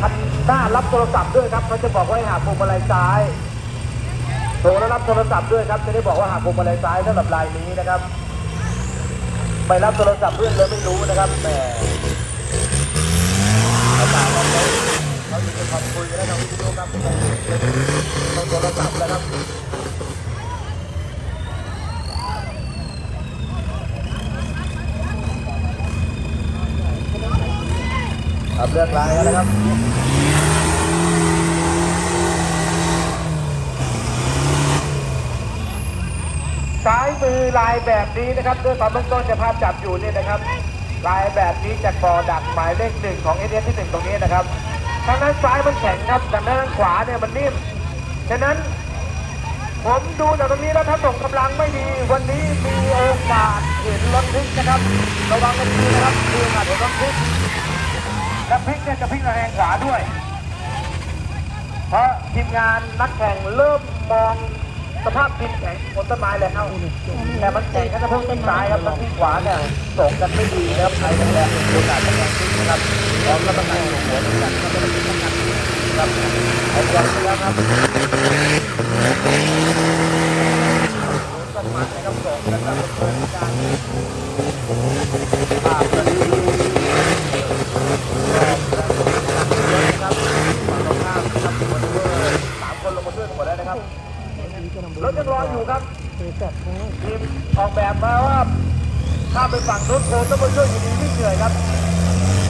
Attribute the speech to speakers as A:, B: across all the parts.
A: คันหน้ารับโทรศัพท์ด้วยครับเขาจะบอกว่าหาพวงมาลัยซ้ายโทรแล้วรับโทรศัพท์ด้วยครับจะได้บอกว่าหาพวงมาลัยซ้ายสำหรับรายนี้นะครับไปรับโทรศัพท์เพื่อนเลยไม่รู้นะครับแหมเขาตามเราเขาเขาอยู่ในความคุยกันแล้วทางวิทยุครับต้องโทรศัพท์แล้วครับครับเลือกลายแล้วนะครับ ซ้ือลายแบบนี้นะครับด้วยความเบื้องต้นจะภาพจับอยู่เนี่ยนะครับ ลายแบบนี้จากบอดักหมายเลขหนึ่งของเอเที่หนึ่งตรงนี้นะครับทางด้านซ้ายมันแข็งครับทางด้านขวาเนี่ยมันนิ่มฉะนั้นผมดูจากตรงนี้แล้วถ้าส่งกำลังไม่ดี วันนี้มีโอกาสเห็นรถพลิกนะครับระวังกันดีนะครับมีโอกาสเห็นรถพลิกและพลิกเนี่ยจะพลิกระแหงขาด้วย เพราะทีมงานนักแข่งเริ่มมอง สภาพดินแข็งบนต้นไม้แล้วแต่มันแข็งก็จะเพิ่มต้นไม้ครับแล้วที่ขวาเนี่ยส่งกันไม่ดีแล้วใครแรงๆมีโอกาสจะแรงขึ้นนะครับพร้อมรับประกันหัวหัวด้วยกันก็ไม่ได้เป็นประกันครับเอาควางนี้แล้วครับต้นไม้นะครับส่งกันแบบเปิดการภาพจะดี ครับฝั่งตรงข้ามครับวันนี้สามคนลงมาช่วยกันหมดแล้วนะครับรถยังรออยู่ ทีมออกแบบมาว่าถ้าไปฝั่งรถโคต้องมาช่วยอยู่ดีวิ่เหนื่อยครับ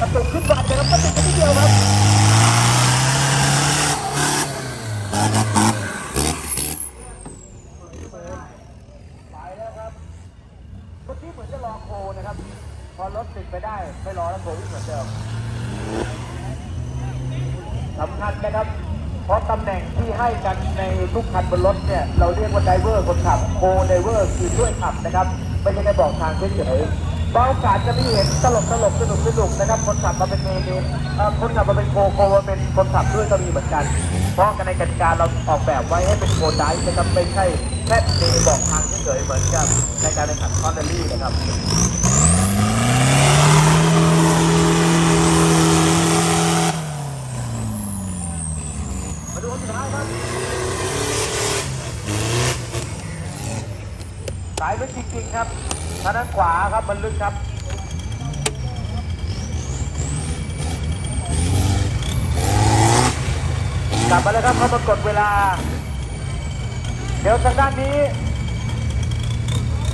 A: กระตุกขึ้นบัตรนะครับกระตุกกันนิดเดียวครับไปแล้วครับเมื่อกี้เหมือนจะรอโคนะครับพอรถติดไปได้ ไม่รอแล้วโควิ่เหมือนเดิมสำคัญนะครับ ราะตำแหน่งที่ให้กันในทุกคันบนรถเนี่ยเราเรียกว่าไดเวอร์คนขับโคไดเวอร์คือช่วยขับนะครับไม่ใช่แค่บอกทางเฉยๆบางโอกาสจะมีเห็นตลกตลกสนุกสนุกนะครับคนขับมาเป็นเมนคนขับมาเป็นโคโคมาเป็นคนขับด้วยก็มีเหมือนกัน เพราะกันในกติกาเราออกแบบไว้ให้เป็นโคไดนะครับไม่ใช่แค่เมบอกทางเฉยๆเหมือนกับในการแข่งขันคอนเดลี่นะครับ ดูคนสุดท้ายครับสายลึกจริงๆครับทางด้านขวาครับมันลึกครับกลับมาแล้วครับเขาปรากฏเวลา เดี๋ยวทางด้านนี้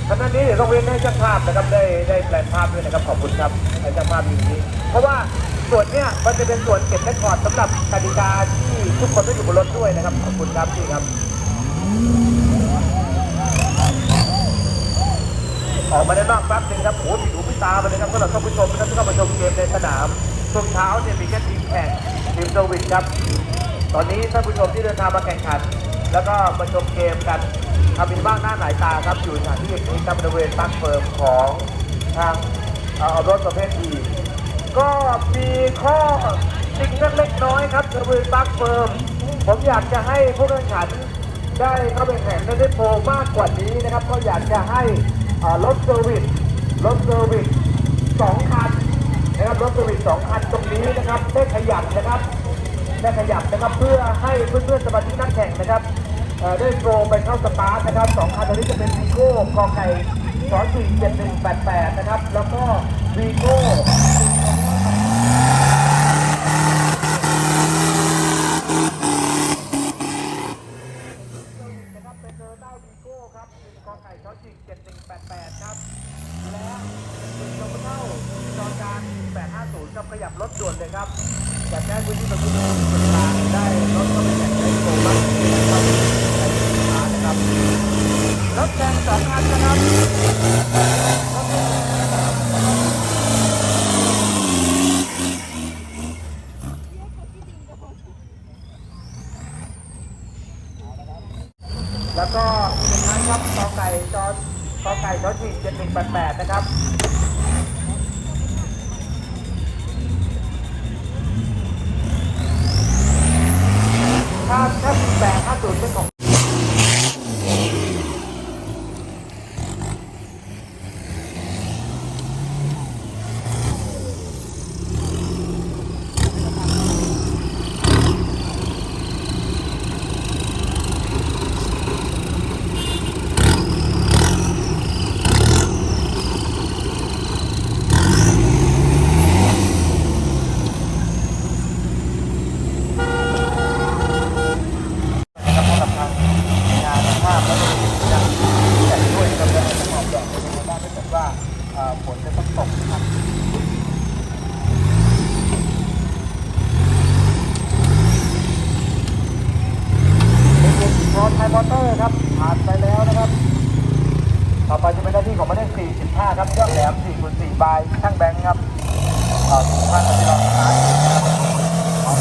A: ทางด้านนี้เดี๋ยวต้องเว้นให้ช่างภาพนะครับได้ได้แปลภาพด้วยนะครับขอบคุณครับให้ช่างภาพอยู่นี้ เพราะว่าส่วนเนี้ยมันจะเป็นส่วนเก็บเรคคอร์ดสำหรับกติกา ทุกคนต้องอยู่บนรถด้วยนะครับ ขอบคุณครับพี่ครับออกมาด้านนอกแป๊บนึงครับโอ้โหผิดหูผิตาไปเลยครับสำหรับท่านผู้ชมนะครับที่เข้ามาชมเกมในสนามช่วงเช้าเนี่ยมีแค่ทีมแข่งทีมเซอร์วิสครับ ตอนนี้ท่านผู้ชมที่เดินทางมาแข่งขัน แล้วก็มาชมเกมกันทำเป็นบ้างหน้าหลายตาครับอยู่สถานที่แห่งนี้ครับบริเวณตั้งเฟิร์มของทางเอ่อรถประเภทอีก็มีข้อ สิ่งเล็กๆน้อยครับบริเวณตั้งเฟิร์มผมอยากจะให้ผู้แข่งขันได้เข้าไปแข่งในได้โปรมากกว่านี้นะครับ ก็อยากจะให้อ่ารถเซอร์วิสรถเซอร์วิสสองคันนะครับรถเซอร์วิสสองคันตรงนี้นะครับได้ขยับนะครับได้ขยับนะครับเพื่อให้เพื่อนๆสมาชิกนักแข่งนะครับได้โปรไปเข้าสตาร์ทนะครับสองคันตัวนี้จะเป็นวีโก้กอไก่สองสี่เจ็ดหนึ่งแปดแปดนะครับ แล้วก็วีโก้ นะครับเป็นเจอร์ด้าวีโก้ครับหนึ่งกอไก่ชอจิกเจ็ดหนึ่งแปดแปดครับ และหนึ่งโลเท่าจอจานแปดห้าศูนย์ครับขยับรถด่วนเลยครับจากแรกพื้นที่ตรงนี้เป็นกลางได้รถก็ไปแข่งได้โตมากขึ้นนะครับในสินค้านะครับรถแข่งสองคันนะครับ แล้วก็อีกครั้งครับกอไก่จอกอไก่จอจิกเจ็ดหนึ่งแปดแปดนะครับ ถ้าถ้ามีแปดห้าศูนย์เป็นของ รอสตาร์ทอยู่นะครับ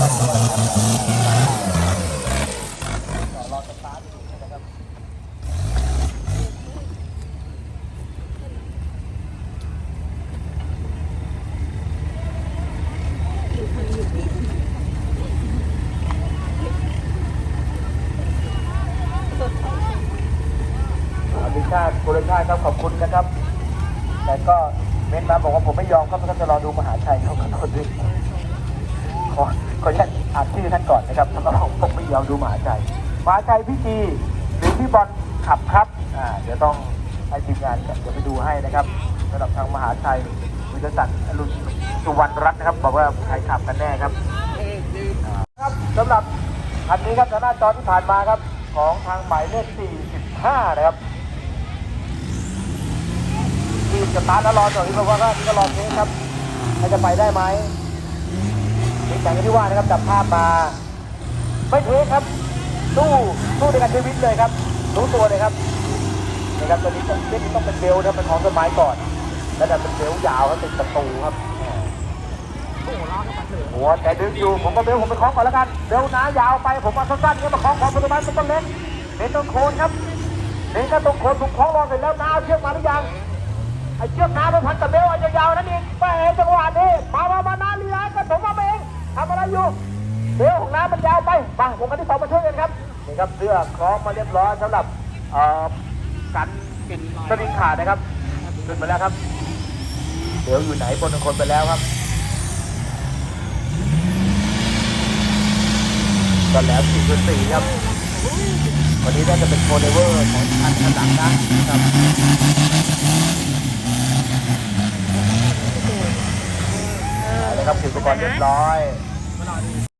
A: อภิ ชาติกุลชาติครับขอบคุณนะครับ แต่ก็เม้นมาบอกว่าผมไม่ยอมครับท่าจะรอดูมหาชัยเขาขอโทษด้วยขอขออนุญาต อ่านชื่อท่านก่อนนะครับท่านบอกผมไม่ยอมดูมหาชัยมหาชัยพี่จีหรือพี่บอลขับครับอ่าเดี๋ยวต้องให้ทีมงานเดี๋ยวไปดูให้นะครับสำหรับทางมหาชัยวิทยาศักดิ์อรุณสุวรรณรัตน์นะครับ บอกว่าใครขับกันแน่ครับครับสำหรับอันนี้ครับหน้าจอที่ผ่านมาครับของทางหมายเลข 45 นะครับทีมสตาร์ทแล้วรอหน่อยที่บอกว่าก็รอเทสครับจะไปได้ไหม อย่างที่ว่านะครับจับภาพมา ไม่เทครับสู้สู้ในการชีวิตเลยครับ รู้ตัวเลยครับนะครับตัวนี้ต้องเช็คต้องเป็นเบลนะเป็นของต้นไม้ก่อนแล้วแต่เป็นเบลยาวครับติดประตูครับหัวแต่ดึงอยู่ผมก็เบลผมไปคล้องก่อนแล้วกันเบลหนายาวไปผมมาสั้นๆเนี่ยมาคล้องของปัจจุบันมันต้นเล็กเป็นต้นโคนครับนี่ก็ต้นโคนผมคล้องรอเสร็จแล้วนาเอาเชือกมาหรือยังไอ้เชือกน้ำมันพันกับเบลอันยาวๆนั่นเองไปจังหวะนี้มามามานาลีลาก็ผมมาเอง ทำอะไรอยู่เบลของน้ำมันยาวไปมาผมกันที่สองมาช่วยกันครับนี่ครับเสื้อคล้องมาเรียบร้อยสำหรับเอ่อกันสลิงขาดนะครับขึ้นมาแล้วครับเบลอยู่ไหนบนคนไปแล้วครับก็แล้วสี่คนสี่ครับ วันนี้น่าจะเป็นโคเดเวอร์ของอันข้างหลังนะครับ ครับอุปกรณ์เรียบร้อย